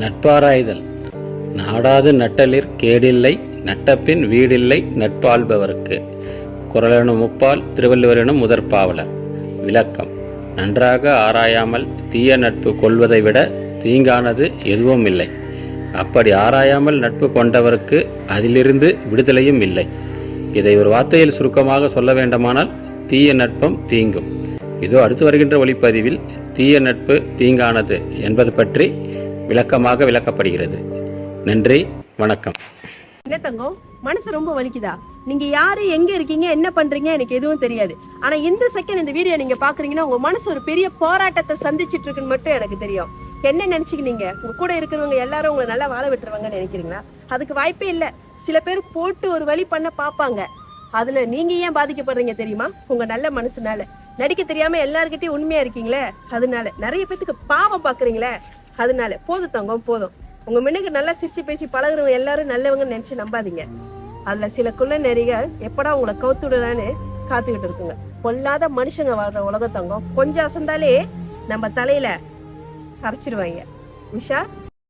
நட்பாராய்தல். நாடாது நட்டலிற் கேடில்லை நட்டப்பின் வீடில்லை நட்பாள்பவர்க்கு குரலெனும் முப்பால் திருவள்ளுவரெனும் முதற்பாவலர். விளக்கம். நன்றாக ஆராயாமல் தீய நட்பு கொள்வதை விட தீங்கானது எதுவும் இல்லை. அப்படி ஆராயாமல் நட்பு கொண்டவருக்கு அதிலிருந்து விடுதலையும் இல்லை. இதை ஒரு வார்த்தையில் சுருக்கமாக சொல்ல வேண்டுமானால் தீய நட்பம் தீங்கும். இதோ அடுத்து வருகின்ற ஒளிப்பதிவில் தீய நட்பு தீங்கானது என்பது பற்றி விளக்கமாக விளக்கப்படுகிறது. நன்றி வணக்கம். என்ன தங்கம்? மனசு ரொம்ப வலிக்குதா? நீங்க யாரு எங்க இருக்கீங்க என்ன பண்றீங்க எனக்கு எதுவும் தெரியாது. ஆனா இந்த செகண்ட் இந்த வீடியோ நீங்க பாக்குறீங்கன்னா உங்க மனசு ஒரு பெரிய போராட்டத்தை சந்திச்சிட்டு இருக்குன்னு மட்டும் எனக்கு தெரியும். என்ன நினைச்சுக்கினீங்க? உங்க கூட இருக்கிறவங்க எல்லாரும் உங்களை நல்லா வாழ விட்டுருவாங்கன்னு நினைக்கிறீங்களா? அதுக்கு வாய்ப்பே இல்ல. சில பேர் போட்டு ஒரு வழி பண்ண பாப்பாங்க. அதுல நீங்க ஏன் பாதிக்கப்படுறீங்க தெரியுமா? உங்க நல்ல மனசுனால. நடிக்க தெரியாம எல்லாருக்கிட்டையும் உண்மையா இருக்கீங்களே? அதனால நிறைய பேத்துக்கு பாவம் பாக்குறீங்களே? அதனால போதும் தங்கம் போதும். உங்க முன்னுக்கு நல்லா சிரிச்சு பேசி பழகுறவங்க எல்லாரும் நல்லவங்கன்னு நினைச்சு நம்பாதீங்க. அதுல சில குள்ள நெறிகள் எப்படா உங்களை கவுத்துடலான்னு காத்துக்கிட்டு இருக்குங்க. பொல்லாத மனுஷங்க வாழ்ற உலகத்தங்கம். கொஞ்சம் அசந்தாலே நம்ம தலையில அரைச்சிடுவாங்க உஷா?